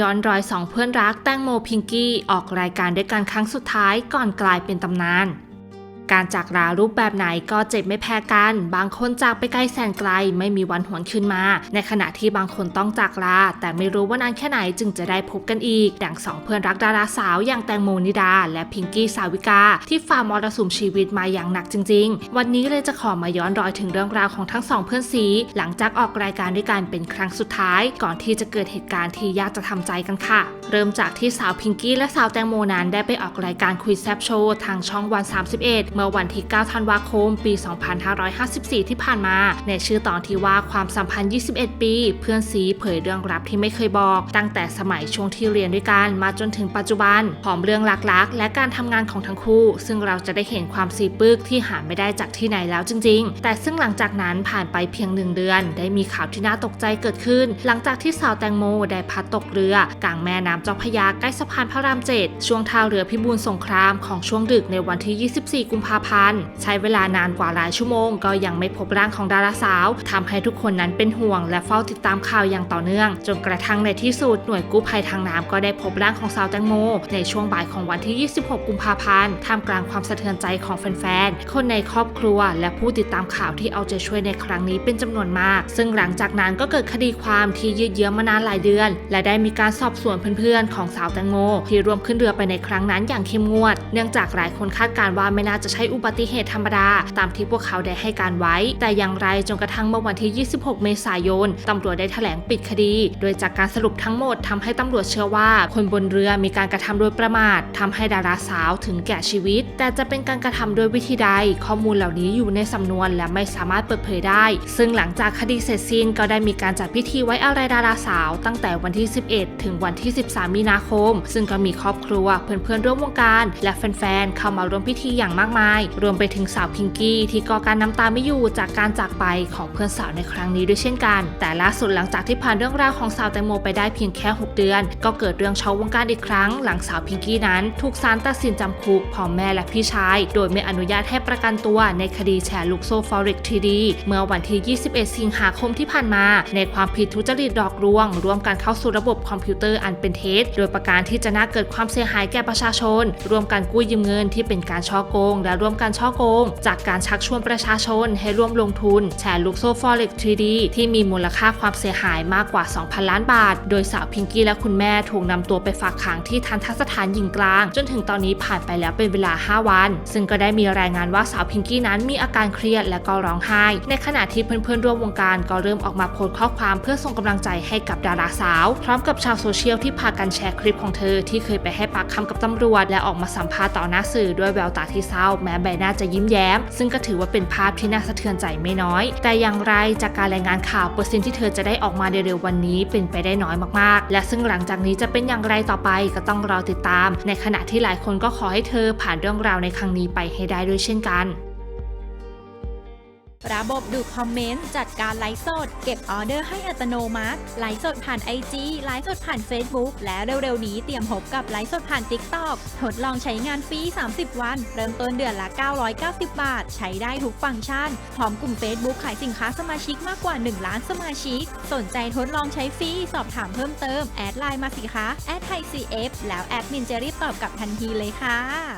ย้อนรอยสองเพื่อนรักแตงโมพิงกี้ออกรายการด้วยกันครั้งสุดท้ายก่อนกลายเป็นตำนาน การจากลารูปแบบไหนก็เจ็บไม่แพ้กัน บางคนจากไปไกลแสนไกล ไม่มีวันหวนคืนมา ในขณะที่บางคนต้องจากลา แต่ไม่รู้ว่านานแค่ไหนจึงจะได้พบกันอีก ดังสองเพื่อนรักดาราสาวอย่างแตงโมนิดา และพิงกี้สาวิกา ที่ฝ่ามรสุมชีวิตมาอย่างหนักจริง ๆ วันนี้เลยจะขอมาย้อนรอยถึงเรื่องราวของทั้งสองเพื่อนสีหลังจากออกรายการด้วยกันเป็นครั้งสุดท้าย ก่อนที่จะเกิดเหตุการณ์ที่ยากจะทำใจกันค่ะ เริ่มจากที่สาวพิงกี้และสาวแตงโมนั้นได้ไปออกรายการคุยแซบโชว์ทางช่องวัน 31เมื่อวันที่ 9 ธันวาคม ปี 2554 ที่ผ่านมา ในชื่อตอนที่ว่าความสัมพันธ์ 21 ปี เพื่อนสีเผยเรื่องลับที่ไม่เคยบอก ตั้งแต่สมัยช่วงที่เรียนด้วยกันมาจนถึงปัจจุบันพร้อมเรื่องลักๆและการทำงานของทั้งคู่ ซึ่งเราจะได้เห็นความสีปึกที่หาไม่ได้จากที่ไหนแล้วจริง ๆ แต่ซึ่งหลังจากนั้นผ่านไปเพียงหนึ่งเดือน ได้มีข่าวที่น่าตกใจเกิดขึ้น หลังจากที่สาวแตงโมได้พัดตกเรือกลางแม่น้ำเจ้าพยาใกล้สะพานพระรามเจ็ดช่วงท่าเรือพิบูลสงครามของช่วงดึกในวันที่ 24 กุมภาพันธ์ ใช้เวลานานกว่าหลายชั่วโมง ก็ยังไม่พบร่างของดาราสาวทำให้ทุกคนนั้นเป็นห่วง และเฝ้าติดตามข่าวอย่างต่อเนื่อง จนกระทั่งในที่สุดหน่วยกู้ภัยทางน้ำก็ได้พบร่างของสาวแตงโม ในช่วงบ่ายของวันที่ 26 กุมภาพันธ์ท่ามกลางความสะเทือนใจของแฟนๆ คนในครอบครัว และผู้ติดตามข่าวที่เอาใจช่วยในครั้งนี้เป็นจำนวนมาก ซึ่งหลังจากนั้นก็เกิดคดีความที่ยืดเยื้อมานานหลายเดือน และได้มีการสอบสวนเพื่อนๆ ของสาวแตงโม ที่ร่วมขึ้นเรือไปในครั้งนั้นอย่างเข้มงวด เนื่องจากหลายคนคาดการณ์ว่าไม่น่าจะใช่อุบัติเหตุธรรมดา ตามที่พวกเขาได้ให้การไว้ แต่อย่างไรจนกระทั่งเมื่อวันที่ 26 เมษายนตำรวจได้แถลงปิดคดี โดยจากการสรุปทั้งหมดทำให้ตำรวจเชื่อว่า คนบนเรือมีการกระทำโดยประมาททำให้ดาราสาวถึงแก่ชีวิต แต่จะเป็นการกระทำโดยวิธีใด ข้อมูลเหล่านี้อยู่ในสำนวนและไม่สามารถเปิดเผยได้ ซึ่งหลังจากคดีเสร็จสิ้นก็ได้มีการจัดพิธีไว้อะไรดาราสาว ตั้งแต่วันที่ 11 ถึงวันที่ 13 มีนาคม ซึ่งก็มีครอบครัวเพื่อนๆร่วมวงการ และแฟนๆเข้ามาร่วมพิธีอย่างมากมายรวมไปถึงสาวพิงกี้ที่ก่อการน้ำตาไม่อยู่จากการจากไปของเพื่อนสาวในครั้งนี้ด้วยเช่นกัน แต่ล่าสุดหลังจากที่ผ่านเรื่องราวของสาวแตงโมไปได้เพียงแค่ 6 เดือน ก็เกิดเรื่องช็อกวงการอีกครั้ง หลังสาวพิงกี้นั้นถูกศาลตัดสินจำคุกพร้อมแม่และพี่ชาย โดยไม่อนุญาตให้ประกันตัวในคดีแชร์ลูกโซ่ฟอริกทีดีเมื่อวันที่ 21 สิงหาคมที่ผ่านมา ในความผิดทุจริตดอกลวง ร่วมกันเข้าสู่ระบบคอมพิวเตอร์อันเป็นเท็จโดยประการที่จะน่าเกิดความเสียหายแก่ประชาชนร่วมกันกู้ยืมเงินที่เป็นการช่อโกงและร่วมกันช่อโกง จากการชักชวนประชาชนให้ร่วมลงทุนแชร์ลูกโซ่ฟอเร็ก 3D ที่มีมูลค่าความเสียหายมากกว่า 2,000 ล้านบาท โดยสาวพิงกี้และคุณแม่ถูกนำตัวไปฝากขังที่ทันทสถานหญิงกลาง จนถึงตอนนี้ผ่านไปแล้วเป็นเวลา 5 วัน ซึ่งก็ได้มีรายงานว่าสาวพิงกี้นั้นมีอาการเครียดและก็ร้องไห้ ในขณะที่เพื่อนๆร่วมวงการก็เริ่มออกมาโพสต์ข้อความเพื่อส่งกำลังใจให้กับดาราสาว พร้อมกับชาวโซเชียลที่พากันแชร์คลิปของเธอที่เคยไปให้ปากคำกับตำรวจ และออกมาสัมภาษณ์ต่อหน้าสื่อด้วยแววตาที่เศร้าแม้ใบหน้าจะยิ้มแย้ม ซึ่งก็ถือว่าเป็นภาพที่น่าสะเทือนใจไม่น้อย แต่อย่างไรจากการรายงานข่าวเปอร์เซ็นต์ที่เธอจะได้ออกมาเร็วๆวันนี้เป็นไปได้น้อยมากๆ และซึ่งหลังจากนี้จะเป็นอย่างไรต่อไปก็ต้องรอติดตาม ในขณะที่หลายคนก็ขอให้เธอผ่านเรื่องราวในครั้งนี้ไปให้ได้ด้วยเช่นกัน ระบบดูคอมเมนต์ จัดการไลฟ์สด เก็บออเดอร์ให้อัตโนมัติ ไลฟ์สดผ่าน IG ไลฟ์สดผ่าน Facebook และเร็วๆ นี้เตรียมพบกับไลฟ์สดผ่าน TikTok ทดลองใช้งานฟรี 30 วัน เริ่มต้นเดือนละ 990 บาท ใช้ได้ทุกฟังก์ชัน พร้อมกลุ่ม Facebook ขายสินค้าสมาชิกมากกว่า 1 ล้านสมาชิก สนใจทดลองใช้ฟรี สอบถามเพิ่มเติม แอดไลน์มาสิคะแอดไทย CF แล้วแอดมินจะรีบตอบกลับทันทีเลยค่ะ